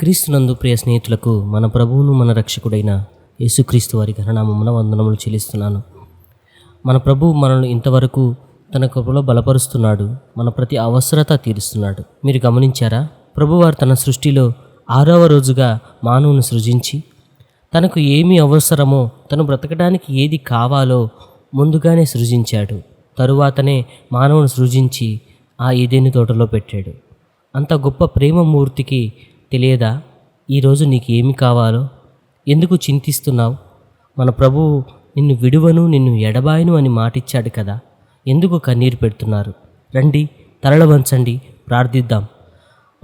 క్రీస్తునందు ప్రియ స్నేహితులకు మన ప్రభువును మన రక్షకుడైన యేసుక్రీస్తు వారి ఘననామమున వందనములు చెల్లిస్తున్నాను. మన ప్రభువు మనల్ని ఇంతవరకు తన కృపలో బలపరుస్తున్నాడు మన ప్రతి అవసరత తీరుస్తున్నాడు. మీరు గమనించారా? ప్రభువారు తన సృష్టిలో ఆరవ రోజుగా మానవుని సృజించి తనకు ఏమి అవసరమో తను బ్రతకడానికి ఏది కావాలో ముందుగానే సృజించాడు. తరువాతనే మానవుని సృజించి ఆ ఏదేని తోటలో పెట్టాడు. అంత గొప్ప ప్రేమమూర్తికి తెలియదా? ఈరోజు నీకు ఏమి కావాలో? ఎందుకు చింతిస్తున్నావు? మన ప్రభువు నిన్ను విడువను నిన్ను ఎడబాయను అని మాటిచ్చాడు కదా. ఎందుకు కన్నీరు పెడుతున్నారు? రండి తరల వంచండి ప్రార్థిద్దాం.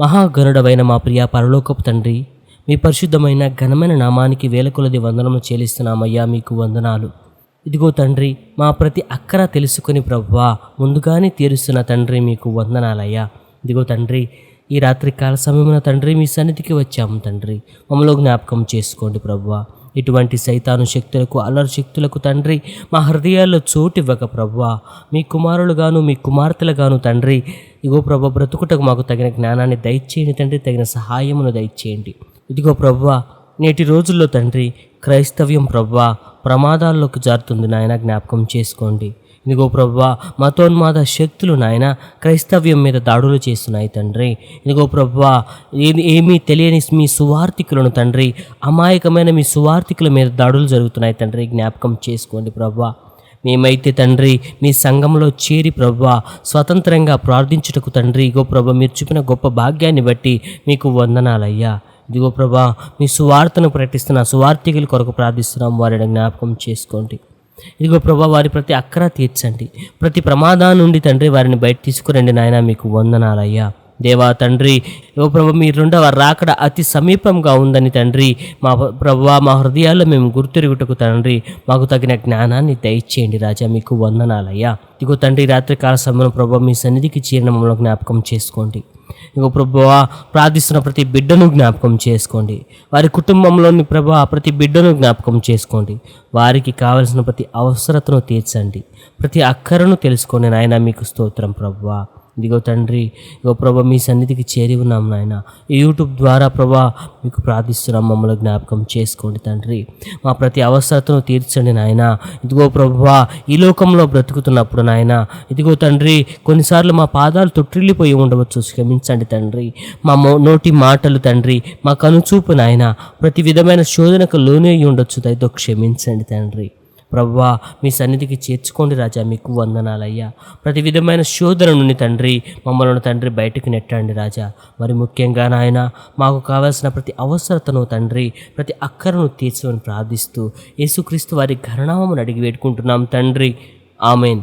మహాగణుడవైన మా ప్రియ పరలోకపు తండ్రి మీ పరిశుద్ధమైన ఘనమైన నామానికి వేల కొలది వందనము చెల్లిస్తున్నామయ్యా మీకు వందనాలు. ఇదిగో తండ్రి మా ప్రతి అక్కర తెలుసుకుని ప్రభువా ముందుగానే తీరుస్తున్న తండ్రి మీకు వందనాలయ్యా. ఇదిగో తండ్రి ఈ రాత్రి కాల సమయమున తండ్రి మీ సన్నిధికి వచ్చాము తండ్రి. మమ్మలో జ్ఞాపకం చేసుకోండి ప్రభువా. ఇటువంటి సైతాను శక్తులకు అల్లరి శక్తులకు తండ్రి మా హృదయాల్లో చోటివ్వక ప్రభువా. మీ కుమారులుగాను మీ కుమార్తెలుగాను తండ్రి ఇగో ప్రభు బ్రతుకుటకు మాకు తగిన జ్ఞానాన్ని దయచేయండి తండ్రి తగిన సహాయమును దయచేయండి. ఇదిగో ప్రభువా నేటి రోజుల్లో తండ్రి క్రైస్తవ్యం ప్రభువా ప్రమాదాల్లోకి జారుతుంది నాయన జ్ఞాపకం చేసుకోండి. ఇదిగో ప్రభువా మతోన్మాద శక్తులు నాయన క్రైస్తవ్యం మీద దాడులు చేస్తున్నాయి తండ్రి. ఇదిగో ప్రభువా ఏది ఏమీ తెలియని మీ సువార్థికులను తండ్రి అమాయకమైన మీ సువార్థికుల మీద దాడులు జరుగుతున్నాయి తండ్రి జ్ఞాపకం చేసుకోండి ప్రభువా మేమైతే తండ్రి మీ సంఘంలో చేరి ప్రభా స్వతంత్రంగా ప్రార్థించుటకు తండ్రి ఇగో ప్రభా మీరు చూపిన గొప్ప భాగ్యాన్ని బట్టి మీకు వందనాలయ్యా. ఇదిగో ప్రభా మీ సువార్తను ప్రకటిస్తున్న సువార్థికుల కొరకు ప్రార్థిస్తున్నాం వారిని జ్ఞాపకం చేసుకోండి. ఇదిగో ప్రభా వారి ప్రతి అక్కర తీర్చండి. ప్రతి ప్రమాదా నుండి తండ్రి వారిని బయట తీసుకురండి నాయన మీకు వందనాలయ్యా. దేవా తండ్రి ఓ ప్రభు మీ రెండవ రాకడ అతి సమీపంగా ఉందని తండ్రి మా ప్రభు మా హృదయాల్లో మేము గుర్తురుగుటకు తండ్రి మాకు తగిన జ్ఞానాన్ని దయచేయండి రాజా మీకు వందనాలయ్యా. ఇగో తండ్రి రాత్రికాల సమయంలో ప్రభు మీ సన్నిధికి చేరిన మమ్మల్ని జ్ఞాపకం చేసుకోండి. ఇగో ప్రభువా ప్రార్థిస్తున్న ప్రతి బిడ్డను జ్ఞాపకం చేసుకోండి. వారి కుటుంబంలోని ప్రభా ప్రతి బిడ్డను జ్ఞాపకం చేసుకోండి. వారికి కావలసిన ప్రతి అవసరతను తీర్చండి. ప్రతి అక్కరను తెలుసుకోండి. నాయన మీకు స్తోత్రం ప్రభువా ఇదిగో తండ్రి ఇగో ప్రభా మీ సన్నిధికి చేరి ఉన్నాం నాయన. ఈ యూట్యూబ్ ద్వారా ప్రభా మీకు ప్రార్థిస్తున్నాం మమ్మల్ని జ్ఞాపకం చేసుకోండి తండ్రి. మా ప్రతి అవసరతను తీర్చండి నాయన. ఇదిగో ప్రభువా ఈ లోకంలో బ్రతుకుతున్నప్పుడు నాయన ఇదిగో తండ్రి కొన్నిసార్లు మా పాదాలు తొట్టిల్లిపోయి ఉండవచ్చు క్షమించండి తండ్రి. మా నోటి మాటలు తండ్రి మా కనుచూపు నాయన ప్రతి విధమైన శోధనకు లోనే ఉండొచ్చు దయతో క్షమించండి తండ్రి. ప్రవ్వా మీ సన్నిధికి చేర్చుకోండి రాజా మీకు వందనాలయ్యా. ప్రతి విధమైన శోధన నుండి తండ్రి మమ్మల్ని తండ్రి బయటకు నెట్టండి రాజా. మరి ముఖ్యంగా నాయన మాకు కావాల్సిన ప్రతి అవసరతను తండ్రి ప్రతి అక్కరను తీర్చమని ప్రార్థిస్తూ యేసుక్రీస్తు వారి ఘరణామని అడిగి వేడుకుంటున్నాం తండ్రి. ఆమెన్.